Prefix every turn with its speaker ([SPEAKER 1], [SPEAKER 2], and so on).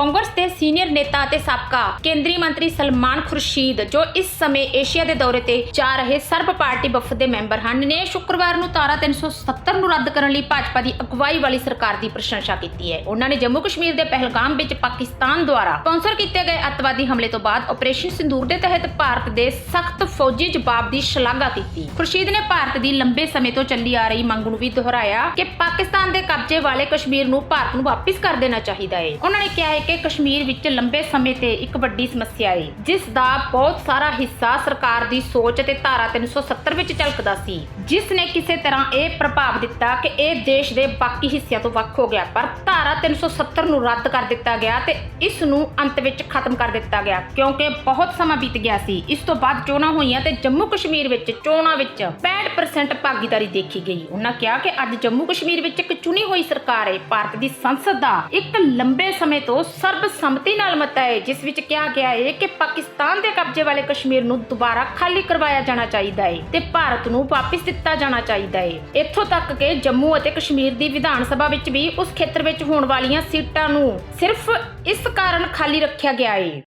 [SPEAKER 1] ਕਾਂਗਰਸ ਦੇ ਸੀਨੀਅਰ ਨੇਤਾ ਅਤੇ ਸਾਬਕਾ ਕੇਂਦਰੀ ਮੰਤਰੀ ਸਲਮਾਨ ਖੁਰਸ਼ੀਦ, ਜੋ ਇਸ ਸਮੇਂ ਏਸ਼ੀਆ ਦੇ ਦੌਰੇ ਤੇ ਜਾ ਰਹੇ ਸਰਬ ਪਾਰਟੀ ਵਫਦ ਦੇ ਮੈਂਬਰ ਹਨ, ਨੇ ਸ਼ੁੱਕਰਵਾਰ ਨੂੰ ਤਾਰਾ 370 ਨੂੰ ਰੱਦ ਕਰਨ ਲਈ ਭਾਜਪਾ ਦੀ ਅਗਵਾਈ ਵਾਲੀ ਸਰਕਾਰ ਦੀ ਪ੍ਰਸ਼ੰਸਾ ਕੀਤੀ ਹੈ। ਉਹਨਾਂ ਨੇ ਜੰਮੂ ਕਸ਼ਮੀਰ ਦੇ ਪਹਿਲਗਾਮ ਵਿੱਚ ਪਾਕਿਸਤਾਨ ਦੁਆਰਾ ਸਪਾਂਸਰ ਕੀਤੇ ਗਏ ਅੱਤਵਾਦੀ ਹਮਲੇ ਤੋਂ ਬਾਅਦ ਆਪਰੇਸ਼ਨ ਸਿੰਦੂਰ ਦੇ ਤਹਿਤ ਭਾਰਤ ਦੇ ਸਖਤ ਫੌਜੀ ਜਵਾਬ ਦੀ ਸ਼ਲਾਘਾ ਕੀਤੀ। ਖੁਰਸ਼ੀਦ ਨੇ ਭਾਰਤ ਦੀ ਲੰਬੇ ਸਮੇਂ ਤੋਂ ਚੱਲੀ ਆ ਰਹੀ ਮੰਗ ਨੂੰ ਵੀ ਦੁਹਰਾਇਆ ਕਿ ਪਾਕਿਸਤਾਨ ਦੇ ਕਬਜ਼ੇ ਵਾਲੇ ਕਸ਼ਮੀਰ ਨੂੰ ਭਾਰਤ ਨੂੰ ਵਾਪਿਸ ਕਰ ਦੇਣਾ ਚਾਹੀਦਾ ਹੈ। ਉਹਨਾਂ ਨੇ ਕਿਹਾ ਹੈ ਕਿ ਕਸ਼ਮੀਰ ਵਿੱਚ ਲੰਬੇ ਸਮੇਂ ਤੇ ਇੱਕ ਵੱਡੀ ਸਮੱਸਿਆ ਹੈ ਜਿਸ ਦਾ ਬਹੁਤ ਸਾਰਾ ਹਿੱਸਾ ਸਰਕਾਰ ਦੀ ਸੋਚ ਅਤੇ ਧਾਰਾ 370 ਵਿੱਚ ਝਲਕਦਾ ਸੀ। ਜਿਸ ਨੇ ਕਿਸੇ ਤਰ੍ਹਾਂ ਇਹ ਪ੍ਰਭਾਵ ਦਿੱਤਾ ਕਿ ਇਹ ਦੇਸ਼ ਦੇ ਬਾਕੀ ਹਿੱਸਿਆਂ ਤੋਂ ਵੱਖ ਹੋ ਗਿਆ, ਪਰ ਧਾਰਾ 370 ਨੂੰ ਰੱਦ ਕਰ ਦਿੱਤਾ ਗਿਆ ਤੇ ਇਸ ਨੂੰ ਅੰਤ ਵਿੱਚ ਖਤਮ ਕਰ ਦਿੱਤਾ ਗਿਆ, ਕਿਉਂਕਿ ਬਹੁਤ ਸਮਾਂ ਬੀਤ ਗਿਆ ਸੀ। ਇਸ ਤੋਂ ਬਾਅਦ ਚੋਣਾਂ ਹੋਈਆਂ ਤੇ ਜੰਮੂ ਕਸ਼ਮੀਰ ਵਿੱਚ ਚੋਣਾਂ ਵਿੱਚ 65% ਭਾਗੀਦਾਰੀ ਦੇਖੀ ਗਈ। ਉਹਨਾਂ ਕਿਹਾ ਕਿ ਅੱਜ ਜੰਮੂ ਕਸ਼ਮੀਰ ਵਿੱਚ ਇੱਕ ਚੁਣੀ ਹੋਈ ਸਰਕਾਰ ਹੈ ਭਾਰਤ ਦੀ ਸੰਸਦ ਦਾ ਇੱਕ ਲੰਬੇ ਸਮੇਂ ਤੋਂ ਸਰਬਸੰਮਤੀ ਨਾਲ ਮਤਾ ਹੈ, ਜਿਸ ਵਿੱਚ ਕਿਹਾ ਗਿਆ ਹੈ ਕਿ ਪਾਕਿਸਤਾਨ ਦੇ ਕਬਜ਼ੇ ਵਾਲੇ ਕਸ਼ਮੀਰ ਨੂੰ ਦੁਬਾਰਾ ਖਾਲੀ ਕਰਵਾਇਆ ਜਾਣਾ ਚਾਹੀਦਾ ਹੈ ਤੇ ਭਾਰਤ ਨੂੰ ਵਾਪਸ ਦਿੱਤਾ ਜਾਣਾ ਚਾਹੀਦਾ ਹੈ। ਇੱਥੋਂ ਤੱਕ ਕਿ ਜੰਮੂ ਅਤੇ ਕਸ਼ਮੀਰ ਦੀ ਵਿਧਾਨ ਸਭਾ ਵਿੱਚ ਵੀ ਉਸ ਖੇਤਰ ਵਿੱਚ ਹੋਣ ਵਾਲੀਆਂ ਸੀਟਾਂ ਨੂੰ ਸਿਰਫ ਇਸ ਕਾਰਨ ਖਾਲੀ ਰੱਖਿਆ ਗਿਆ ਹੈ।